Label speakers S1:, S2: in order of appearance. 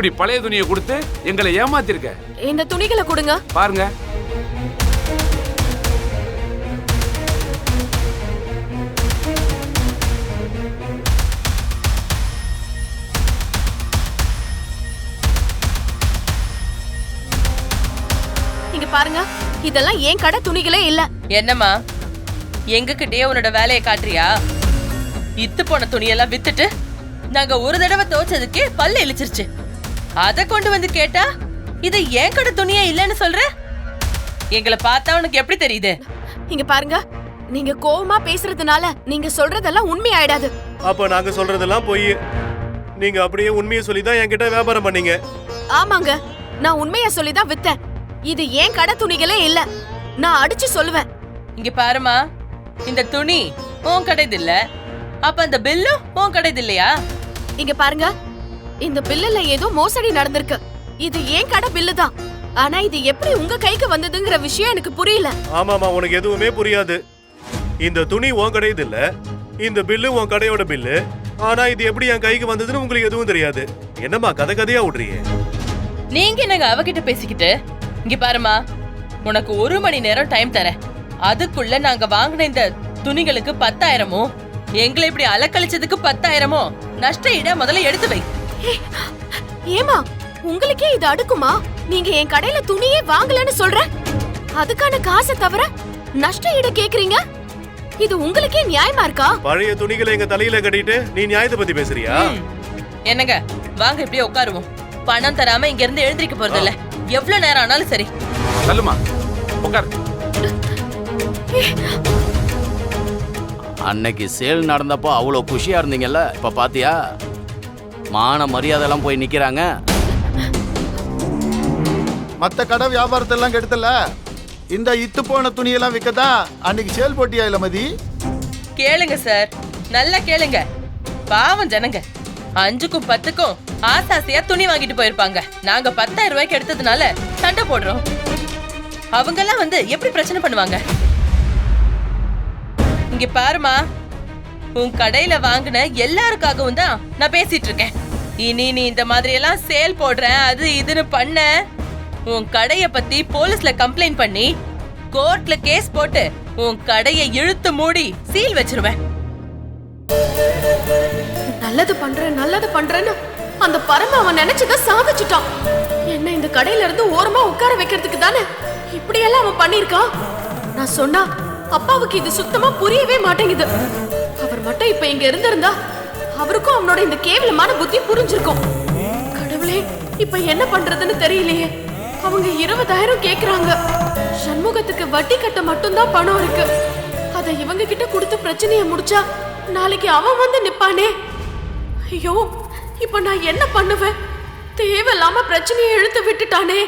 S1: இப்படி பழைய துணியை கொடுத்து எங்களை ஏமாத்திருக்க.
S2: இந்த துணிகளை கொடுங்க.
S1: பாருங்க.
S2: இங்க பாருங்க. இதெல்லாம் ஏன் கடை துணிகளே இல்ல.
S3: என்னம்மா? எங்ககிட்டயே உன்னோட வேலையை காட்டுறியா? இத்து போன துணியெல்லாம் வித்துட்டு நாங்க ஒரு தடவை துவைச்சதுக்கே பல்லு இழிச்சிருச்சு. அத கொண்டு வந்து கேட்டா இது ஏன் கடை துணியே இல்லைன்னு சொல்ற? எங்களை பார்த்தா உனக்கு எப்படி தெரியுது?
S2: இங்க பாருங்க நீங்க கோவமா பேசுறதுனால நீங்க சொல்றதெல்லாம் உண்மை ஆயிடாது
S4: அப்ப நாங்க சொல்றதெல்லாம் பொய். நீங்க அப்படியே உண்மையை சொல்லி தான் என்கிட்ட வியாபாரம் பண்ணீங்க.
S2: ஆமாங்க நான் உண்மைய சொல்லி தான் வித்தேன். இது ஏன் கடை துணிகளே இல்ல? நான் அடிச்சு சொல்லுவேன்.
S3: இங்க பாருமா இந்த துணி உன் கடைது இல்ல. அப்ப அந்த பில்லு உன் கடைது இல்லையா?
S2: இங்க பாருங்க இந்த பில்லுல ஏதோ மோசடி நடந்திருக்கு. இது ஏன் கடை பில்லு தான்? ஆனா இது எப்படி உங்க கைக்கு வந்ததுங்கிற விஷயம் எனக்கு புரியல.
S4: ஆமாமா உனக்கு எதுவுமே புரியாது. இந்த துணி உன் கடையது இல்ல. இந்த பில்லு உன் கடையோட பில்லு. ஆனா இது எப்படி என் கைக்கு வந்ததுன்னு உங்களுக்கு எதுவும் தெரியாது. என்னம்மா கதை கதையா விடுறியே
S3: நீங்க என்னங்க அவகிட்ட பேசிக்கிட்டு? இங்க பாருமா உனக்கு ஒரு மணி நேரம் டைம் தரேன். அதுக்குள்ள நாங்க வாங்கின இந்த துணிகளுக்கு பத்தாயிரமும் எங்களை இப்படி அலக்கழிச்சதுக்கு பத்தாயிரமோ? நஷ்ட ஈட முதல்ல எடுத்து வை.
S2: ஏமா உங்களுக்கே இது அடுக்குமா? நீங்க என் கடையில துணியே வாங்கலன்னு சொல்ற? அதுக்கான காசை தவிர நஷ்ட ஈடு கேக்குறீங்க? இது உங்களுக்கே நியாயமா இருக்கா?
S4: பழைய துணிகளை எங்க தலையில கட்டிட்டு நீ நியாயத்தை பத்தி பேசுறியா.
S3: என்னங்க வாங்க இப்படியே உட்காருவோம். பணம் தராம இங்க இருந்து எழுந்திருக்க போறது இல்ல எவ்வளவு நேரம் ஆனாலும் சரி.
S1: சொல்லுமா உட்கார்.
S5: அன்னைக்கு சேல் நடந்தப்போ அவ்வளோ குஷியா இருந்தீங்கல்ல இப்ப பாத்தியா? மான மரியாதைலாம் போய் நிக்கிறாங்க.
S6: மத்த கடை வியாபாரத்தெல்லாம் கெடுத்தல இந்த இத்து போன துணியெல்லாம் விற்கதான் அன்னைக்கு சேல் போட்டியா இல்ல மதி?
S3: கேளுங்க சார். நல்லா கேளுங்க. பாவம் ஜனங்க. அஞ்சுக்கும் பத்துக்கும் ஆசாசியா துணி வாங்கிட்டு போயிருப்பாங்க. நாங்க பத்தாயிரம் ரூபாய்க்கு எடுத்ததுனால சண்டை போடுறோம். அவங்க எல்லாம் வந்து எப்படி பிரச்சனை பண்ணுவாங்க? இங்க பாருமா உன் கடையில வாங்கின எல்லாருக்காகவும் தான் நான் பேசிட்டு இருக்கேன். இனி நீ இந்த மாதிரி எல்லாம் சேல் போடுறேன் அது இதுன்னு பண்ண உன் கடைய பத்தி போலீஸ்ல கம்ப்ளைண்ட் பண்ணி கோர்ட்ல கேஸ் போட்டு உன் கடைய இழுத்து மூடி சீல் வச்சிருவேன்.
S2: நல்லது பண்றேன் நல்லது பண்றேன்னு அந்த பரம அவன் நினைச்சத சாதிச்சுட்டான். என்ன இந்த கடையில இருந்து ஓரமா உட்கார வைக்கிறதுக்கு தானே? இப்படியெல்லாம் அவன் பண்ணிருக்கான் நான் சொன்னா அப்பாவுக்கு இது சுத்தமா புரியவே மாட்டேங்குது. அவர் மட்டும் இப்ப இங்க இருந்திருந்தா அவருக்கும் அவனோட இந்த கேவலமான புத்தி புரிஞ்சிருக்கும். கடவுளே இப்ப என்ன பண்றதுன்னு தெரியலையே. அவங்க இருபதாயிரம் கேக்குறாங்க. சண்முகத்துக்கு வட்டி கட்ட மட்டும்தான் பணம் இருக்கு. அத இவங்க கிட்ட கொடுத்து பிரச்சனைய முடிச்சா நாளைக்கு அவன் வந்து நிப்பானே. ஐயோ இப்ப நான் என்ன பண்ணுவேன்? தேவையில்லாம பிரச்சனையை இழுத்து விட்டுட்டானே.